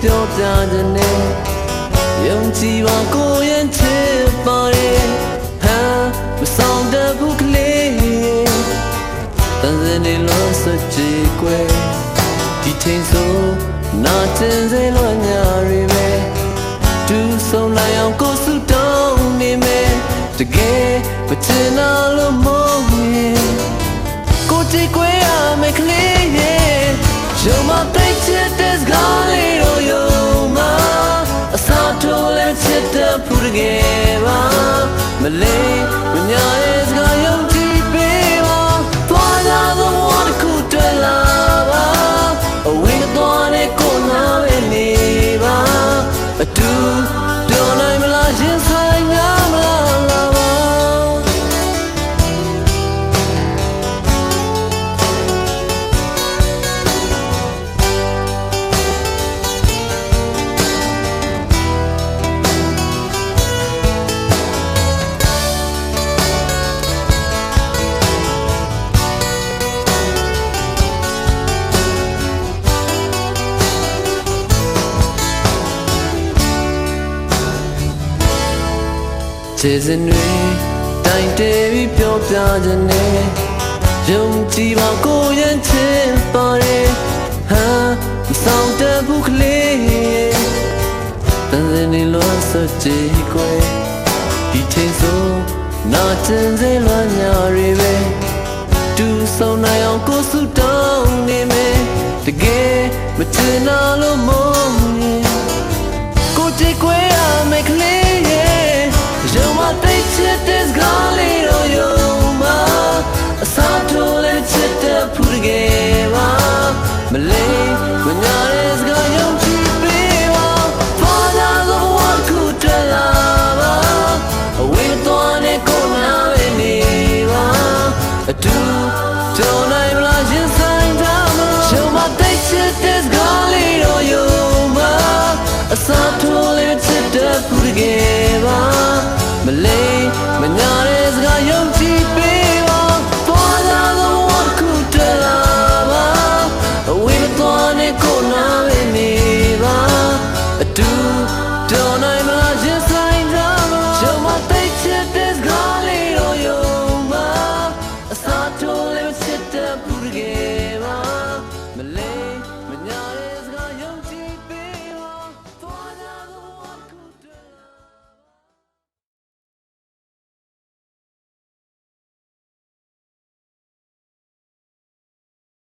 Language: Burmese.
ပြခြင်းနဲ့ယုံကြည်ပါကိုယ်ရင်ချစ်ပါရဲ့ဟမ်မဆောင်တတ်ဘူးကလေးတန်စင်နေလို့စကြည်ကွယ်ဒီချိန်ဆိုနာကျင်စေလို့ညာရီပဲတူဆုံးလိုက်အောင်ကိုယ်စုတောင်းနေမယ်တကယ်မချင်တော့လို့မဟုတ်ရင်ကိုတီကွေးရမယ်ကလေးရဲ့ရုံမတိတ် မလေး စေစဉ်တွေတိုင်တေးပြီးပြောပြခြင်းနဲ့ယုံကြည်ပါကိုယ်ရင်ချင်ပါလေဟာမဆောင်တဘူးကလေးတန်စင်နေလို့စကြည်ကိုဒီချိန်ဆိုနာကျင်စေလညာရီပဲသူဆုံးနိုင်အောင်ကိုစုတောင်းနေမယ်တကယ်မတင်တော့လို့မုန်းကိုကြည့်ခွဲရမယ်ကလေး ဖူးတကယ်ပါမလေးမညာရဲ့စကားယုံကြည်ပေးပါဖာသာသောဘဝခုတလာပါအဝေးသွားတဲ့ကိုနာပဲနေပါအတူတော်နိုင်မလားရင်ဆိုင်တာမလို့ရှုံးမသိချစ်တဲ့စကား